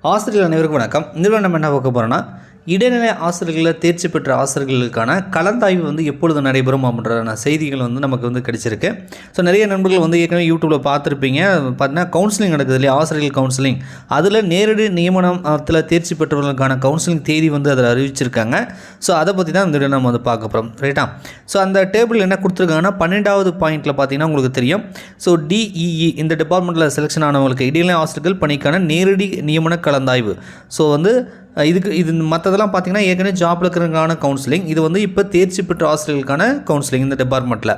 ஆசிரியர் அனைவருக்கும் வணக்கம். இதில் நம்ம என்ன பார்க்க போகிறோம்னா இடைநிலை ஆசிரியர்களில் தேர்ச்சி பெற்ற ஆசிரியர்களுக்கான கலந்தாய்வு வந்து எப்பொழுது நடைபெறும் அப்படின்ற செய்திகள் வந்து நமக்கு வந்து கிடைச்சிருக்கு. ஸோ நிறைய நண்பர்கள் வந்து ஏற்கனவே யூடியூப்பில் பார்த்துருப்பீங்க. பார்த்தீங்கன்னா கவுன்சிலிங் நடக்குது இல்லையா? ஆசிரியர்கள் கவுன்சிலிங் அதில் நேரடி நியமனத்தில் தேர்ச்சி பெற்றவர்களுக்கான கவுன்சிலிங் தேதி வந்து அதில் அறிவிச்சிருக்காங்க. ஸோ அதை பற்றி தான் இந்த நம்ம வந்து பார்க்க போகிறோம் ரைட்டா ஸோ அந்த டேபிள் என்ன கொடுத்துருக்காங்கன்னா பன்னெண்டாவது பாயிண்ட்டில் பார்த்தீங்கன்னா உங்களுக்கு தெரியும். ஸோ டிஇஇ இந்த டிபார்ட்மெண்ட்டில் செலெக்ஷன் ஆனவங்களுக்கு இடைநிலை ஆசிரியர்கள் பணிக்கான நேரடி நியமன கலந்தாய்வு. ஸோ வந்து இதுக்கு இது மற்றதெல்லாம் பார்த்தீங்கன்னா ஏற்கனவே ஜாப்ல இருக்கிறவங்களுக்கான கவுன்சிலிங் இது வந்து இப்போ தேர்ச்சி பெற்ற ஆசிரியர்களுக்கான கவுன்சிலிங் இந்த டிபார்ட்மெண்ட்டில்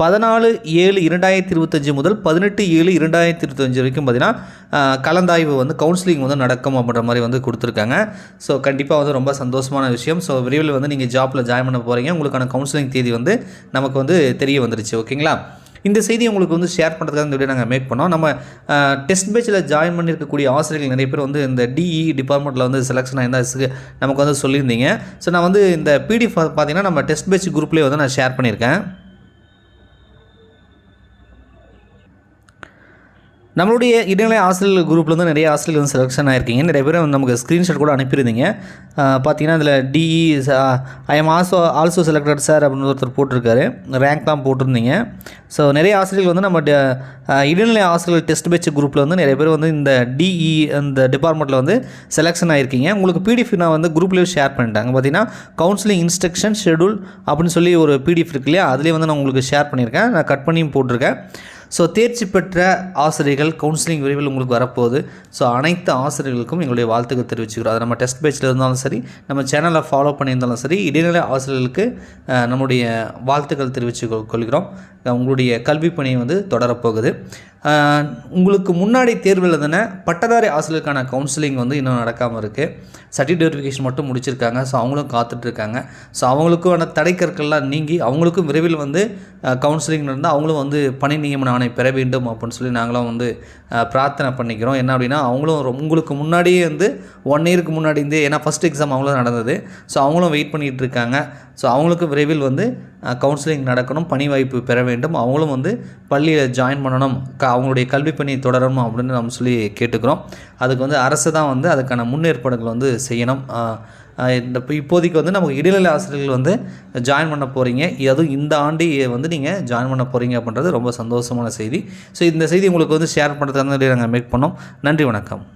பதினாலு ஏழு இரண்டாயிரத்தி இருபத்தஞ்சி முதல் பதினெட்டு ஏழு இரண்டாயிரத்தி இருபத்தஞ்சி வரைக்கும் பார்த்தீங்கன்னா கலந்தாய்வு வந்து கவுன்சிலிங் வந்து நடக்கும் அப்படின்ற மாதிரி வந்து கொடுத்துருக்காங்க. ஸோ கண்டிப்பாக வந்து ரொம்ப சந்தோஷமான விஷயம். ஸோ விரைவில் வந்து நீங்கள் ஜாப்பில் ஜாயின் பண்ண போகிறீங்க உங்களுக்கான கவுன்சிலிங் தேதி வந்து நமக்கு வந்து தெரிய வந்துருச்சு. ஓகேங்களா இந்த செய்தி உங்களுக்கு வந்து ஷேர் பண்ணுறதுக்காக இந்த வீடியோ நாங்கள் மேக் பண்ணோம். நம்ம டெஸ்ட் பேச்சில் ஜாயின் பண்ணியிருக்கக்கூடிய ஆசிரியர்கள் நிறைய பேர் வந்து இந்த டிஇ டிபார்ட்மெண்ட்டில் வந்து செலெக்ஷன் ஆயிருந்தா நமக்கு வந்து சொல்லியிருந்தீங்க. ஸோ நான் வந்து இந்த பிடிஎஃப் பார்த்தீங்கன்னா நம்ம டெஸ்ட் பேட்ச் குரூப்லேயே வந்து நான் ஷேர் பண்ணியிருக்கேன். நம்மளுடைய இடைநிலை ஆசிரியர்கள் குரூப்பில் வந்து நிறைய ஆசிரியர்கள் வந்து செலெக்ஷன் ஆயிருக்கீங்க. நிறைய பேர் வந்து நமக்கு ஸ்க்ரீன்ஷாட் கூட அனுப்பியிருந்தீங்க. பார்த்தீங்கன்னா அதில் DE I M also also selected sir அப்படின்னு ஒருத்தர் போட்டிருக்காரு. ரேங்க்லாம் போட்டிருந்தீங்க. ஸோ நிறைய ஆசிரியர்கள் வந்து நம்ம இடைநிலை ஆசிரியர்கள் டெஸ்ட் பேட்ச் குரூப்பில் வந்து நிறைய பேர் வந்து இந்த டிஇ அந்த டிபார்ட்மெண்ட்டில் வந்து செலெக்ஷன் ஆகிருக்கீங்க உங்களுக்கு பிடிஎஃப் நான் வந்து குரூப்லேயே ஷேர் பண்ணிட்டாங்க. பார்த்தீங்கன்னா கவுன்சிலிங் இன்ஸ்ட்ரக்ஷன் ஷெடியூல் அப்படின்னு சொல்லி ஒரு பிடிஎஃப் இருக்கு இல்லையா? அதுலேயே வந்து நான் உங்களுக்கு ஷேர் பண்ணியிருக்கேன். நான் கட் பண்ணியும் போட்டிருக்கேன். ஸோ தேர்ச்சி பெற்ற ஆசிரியர்கள் கவுன்சிலிங் விரைவில் உங்களுக்கு வரப்போகுது. ஸோ அனைத்து ஆசிரியர்களுக்கும் எங்களுடைய வாழ்த்துக்கள் தெரிவிச்சுக்கிறோம். அது நம்ம டெஸ்ட் பேச்சில் இருந்தாலும் சரி நம்ம சேனலை ஃபாலோ பண்ணியிருந்தாலும் சரி இடைநிலை ஆசிரியர்களுக்கு நம்முடைய வாழ்த்துக்கள் தெரிவித்து கொள்கிறோம். உங்களுடைய கல்வி பணியை வந்து தொடரப்போகுது. உங்களுக்கு முன்னாடி தேர்வு எழுதின பட்டதாரி ஆசிரியருக்கான கவுன்சிலிங் வந்து இன்னும் நடக்காமல் இருக்குது சர்டிஃபிகேட் வெரிஃபிகேஷன் மட்டும் முடிச்சிருக்காங்க. ஸோ அவங்களும் காத்துட்ருக்காங்க. ஸோ அவங்களுக்கான தடைக்கற்கள்லாம் நீங்கி அவங்களுக்கும் விரைவில் வந்து கவுன்சிலிங் நடந்தால் அவங்களும் வந்து பணி நியமனம் ஆணை பெற வேண்டும் அப்படின்னு சொல்லி நாங்களாம் வந்து பிரார்த்தனை பண்ணிக்கிறோம். என்ன அப்படின்னா அவங்களும் உங்களுக்கு முன்னாடியே வந்து ஒன் இயருக்கு முன்னாடி இருந்தே ஏன்னா ஃபஸ்ட் எக்ஸாம் அவங்களும் நடந்தது. ஸோ அவங்களும் வெயிட் பண்ணிகிட்டு இருக்காங்க. ஸோ அவங்களுக்கு விரைவில் வந்து கவுன்சிலிங் நடக்கணும் பணி வாய்ப்பு பெற வேண்டும். அவங்களும் வந்து பள்ளியில் ஜாயின் பண்ணணும் க அவங்களுடைய கல்வி பணி தொடரணும் அப்படின்னு நம்ம சொல்லி கேட்டுக்கிறோம். அதுக்கு வந்து அரசு தான் வந்து அதுக்கான முன்னேற்பாடுகள் வந்து செய்யணும். இந்த இப்போ இப்போதைக்கு வந்து நமக்கு இடைநிலை ஆசிரியர்கள் வந்து ஜாயின் பண்ண போகிறீங்க அதுவும் இந்த ஆண்டு வந்து நீங்கள் ஜாயின் பண்ண போகிறீங்க அப்படின்றது ரொம்ப சந்தோஷமான செய்தி. ஸோ இந்த செய்தி உங்களுக்கு வந்து ஷேர் பண்ணுறதுக்காக நாங்கள் மேக் பண்ணோம். நன்றி வணக்கம்.